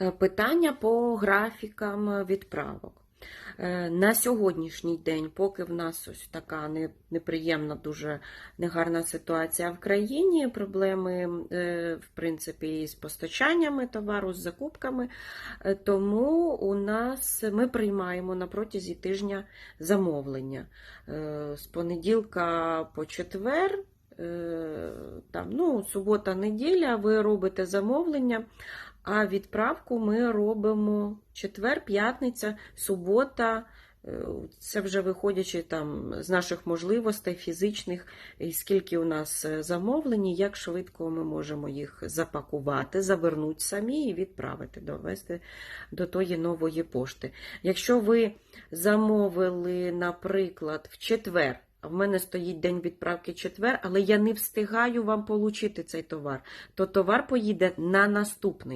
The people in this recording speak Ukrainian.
Е, Питання по графікам відправок. Е, На сьогоднішній день, поки в нас ось така неприємна, дуже негарна ситуація в країні, проблеми, е, в принципі, з постачаннями товару, з закупками, тому у нас ми приймаємо на протязі тижня замовлення. З понеділка по четвер, там, ну, субота, неділя, ви робите замовлення. А відправку ми робимо четвер, п'ятниця, субота. Е, Це вже виходячи там з наших можливостей фізичних, скільки у нас е, замовлень, і як швидко ми можемо їх запакувати, завернути самі і відправити, довести до тої нової пошти. Якщо ви замовили, наприклад, в четвер, в мене стоїть день відправки четвер, але я не встигаю вам отримати цей товар, то товар поїде на наступний.